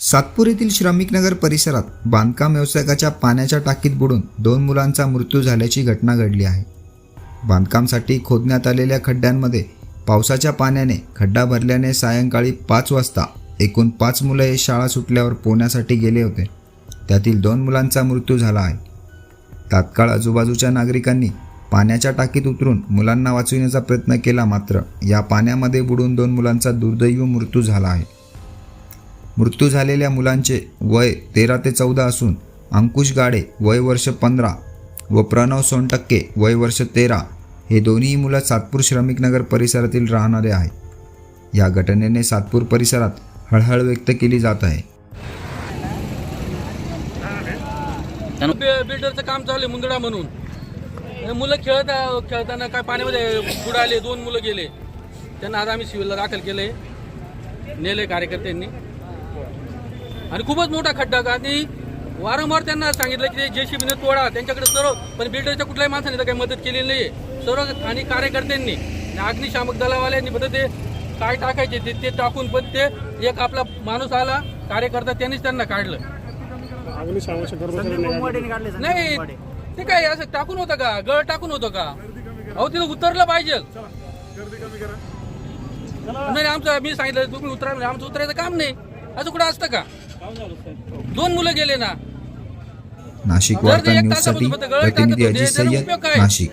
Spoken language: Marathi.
सातपूर येथील श्रमिक नगर परिसरात बांधकाम व्यावसायिकाच्या पाण्याच्या टाकीत बुडून दोन मुलांचा मृत्यू झाल्याची घटना घडली आहे. बांधकामसाठी खोदण्यात आलेल्या खड्ड्यांमध्ये पावसाच्या पाण्याने खड्डा भरल्याने सायंकाळी पाच वाजता एकूण पाच मुलं हे शाळा सुटल्यावर पोहण्यासाठी गेले होते. त्यातील दोन मुलांचा मृत्यू झाला आहे. तात्काळ आजूबाजूच्या नागरिकांनी पाण्याच्या टाकीत उतरून मुलांना वाचविण्याचा प्रयत्न केला मात्र या पाण्यामध्ये बुडून दोन मुलांचा दुर्दैवी मृत्यू झाला आहे. मृत्यू झालेल्या मुलांचे वय तेरा ते चौदा असून अंकुश गाडे वय वर्ष पंधरा व प्रणव सोनटक्के वय वर्ष तेरा हे दोन्ही मुलं सातपूर श्रमिकनगर परिसरातील राहणारे आहेत. या घटनेने सातपूर परिसरात हळहळ व्यक्त केली जात आहे. बिल्डरचं काम चालू आहे मुंदडा म्हणून. मुलं खेळत खेळताना काय पाण्यामध्ये बुडाले दोन मुलं गेले. त्यांना आज आम्ही सिव्हिलला दाखल केले नेले कार्यकर्त्यांनी. आणि खूपच मोठा खड्डा का आणि वारंवार त्यांना सांगितलं की जे जेसीबीने तोडा त्यांच्याकडे सर्व पण बिल्डरच्या कुठल्याही माणसाने तर काही मदत केलेली नाही सर्व स्थानिक कार्यकर्त्यांनी आणि अग्निशामक दलावाल्यांनी पण ते काय टाकायचे ते ते टाकून पण ते एक आपला माणूस आला कार्यकर्ता त्यांनीच त्यांना काढलं. अग्निशामक कर्मचाऱ्यांनी नाही ते काय असं टाकून होतं का? गळ टाकून होतं का? अहो तिथं उतरलं पाहिजे. नाही आमचं मी सांगितलं तुम्ही उतरा आमचं उतरायचं काम नाही. असं कुठं असतं का? दोन मुलं गेले ना नाशिक वार्ता फक्त गळत प्रतिनिधी अजित सय्यद? नाशिक